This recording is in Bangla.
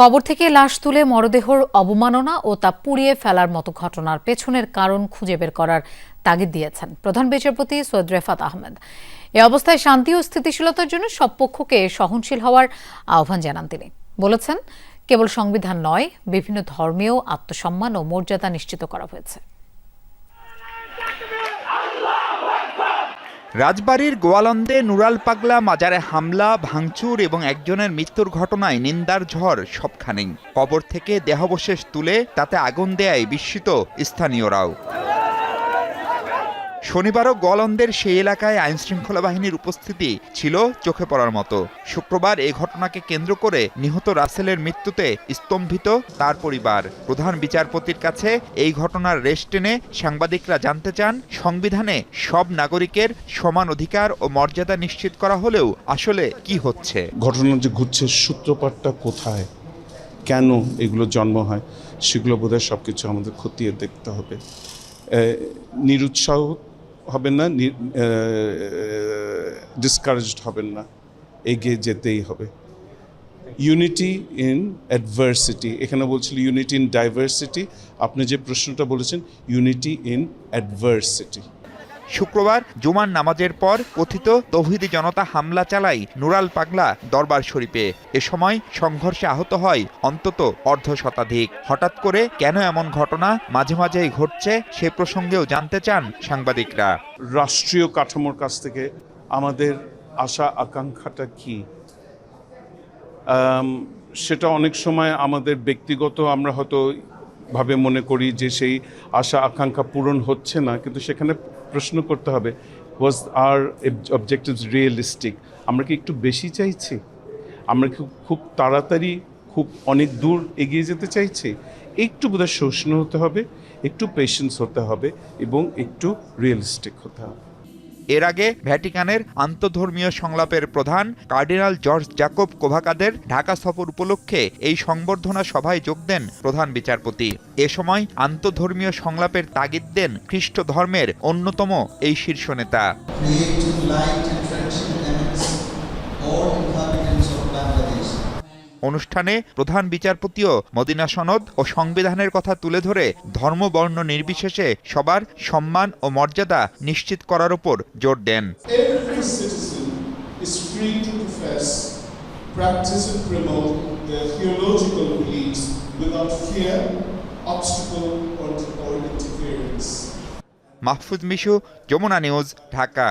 কবর থেকে লাশ তুলে মরদেহর অবমাননা ও তা পুড়িয়ে ফেলার মতো ঘটনার পেছনের কারণ খুঁজে বের করার তাগিদ দিয়েছেন প্রধান বিচারপতি সৈয়দ রেফাত আহমেদ। এ অবস্থায় শান্তি ও স্থিতিশীলতার জন্য সব পক্ষকে সহনশীল হওয়ার আহ্বান জানান তিনি। বলেছেন, কেবল সংবিধান নয়, বিভিন্ন ধর্মীয় আত্মসম্মান ও মর্যাদা নিশ্চিত করা হয়েছে। রাজবাড়ির গোয়ালন্দে নুরাল পাগলা মাজারে হামলা, ভাঙচুর এবং একজনের মৃত্যুর ঘটনায় নিন্দার ঝড় সবখানেই। কবর থেকে দেহাবশেষ তুলে তাতে আগুন দেয় বিস্মিত স্থানীয়রাও। শনিবারও গোয়ালন্দের সেই এলাকায় আইনশৃঙ্খলা বাহিনীর উপস্থিতি ছিল চোখে পড়ার মতো। শুক্রবার এই ঘটনাকে কেন্দ্র করে নিহত রাসেলের মৃত্যুতে স্তম্ভিত তার পরিবার। প্রধান বিচারপতির কাছে এই ঘটনার রেশ টেনে সাংবাদিকরা জানতে চান, সংবিধানে সব নাগরিকের সমান অধিকার ও মর্যাদা নিশ্চিত করা হলেও আসলে কি হচ্ছে? ঘটনা যে ঘুরছে সূত্রপাতটা কোথায়? কেন এগুলো জন্ম হয়? সেগুলো বোধহয় সব কিছু আমাদের খতিয়ে দেখতে হবে। নিরুৎসাহ হবেন না ডিসকারেজড হবেন না, এগিয়ে যেতেই হবে। ইউনিটি ইন অ্যাডভার্সিটি এখানে বলছিল ইউনিটি ইন ডাইভার্সিটি আপনি যে প্রশ্নটা বলেছেন ইউনিটি ইন অ্যাডভার্সিটি শুক্রবার জুমার নামাজের পর কথিত তৌহিদি জনতা হামলা চালায় নুরাল পাগলা দরবার শরীফে। এ সময় সংঘর্ষে আহত হয় অন্তত অর্ধ শতাধিক। হঠাৎ করে কেন এমন ঘটনা মাঝে মাঝেই ঘটছে সে প্রসঙ্গেও জানতে চান সাংবাদিকরা। রাষ্ট্রীয় কাঠামোর কাছ থেকে আমাদের আশা আকাঙ্ক্ষাটা কি? সেটা অনেক সময় আমাদের ব্যক্তিগত আমরা হয়তো ভাবে মনে করি যে সেই আশা, আকাঙ্ক্ষা পূরণ হচ্ছে না, কিন্তু সেখানে প্রশ্ন করতে হবে ওয়াজ আর অবজেক্টিভস রিয়েলিস্টিক আমরা কি একটু বেশি চাইছি? আমরা কি খুব তাড়াতাড়ি, খুব অনেক দূর এগিয়ে যেতে চাইছি? একটু বোধহয় সহিষ্ণু হতে হবে, একটু পেশেন্স হতে হবে এবং একটু রিয়েলিস্টিক হতে হবে। এর আগে ভ্যাটিকানের আন্তধর্মীয় সংলাপের প্রধান কার্ডিনাল জর্জ জ্যাকব কোভাকাদের ঢাকা সফর উপলক্ষে এই সংবর্ধনা সভায় যোগ দেন প্রধান বিচারপতি। এ সময় আন্তধর্মীয় সংলাপের তাগিদ দেন খ্রিস্ট ধর্মের অন্যতম এই শীর্ষ নেতা। অনুষ্ঠানে প্রধান বিচারপতিও মদিনা সনদ ও সংবিধানের কথা তুলে ধরে ধর্মবর্ণ নির্বিশেষে সবার সম্মান ও মর্যাদা নিশ্চিত করার উপর জোর দেন। মাহফুজ মিশু যমুনা নিউজ ঢাকা।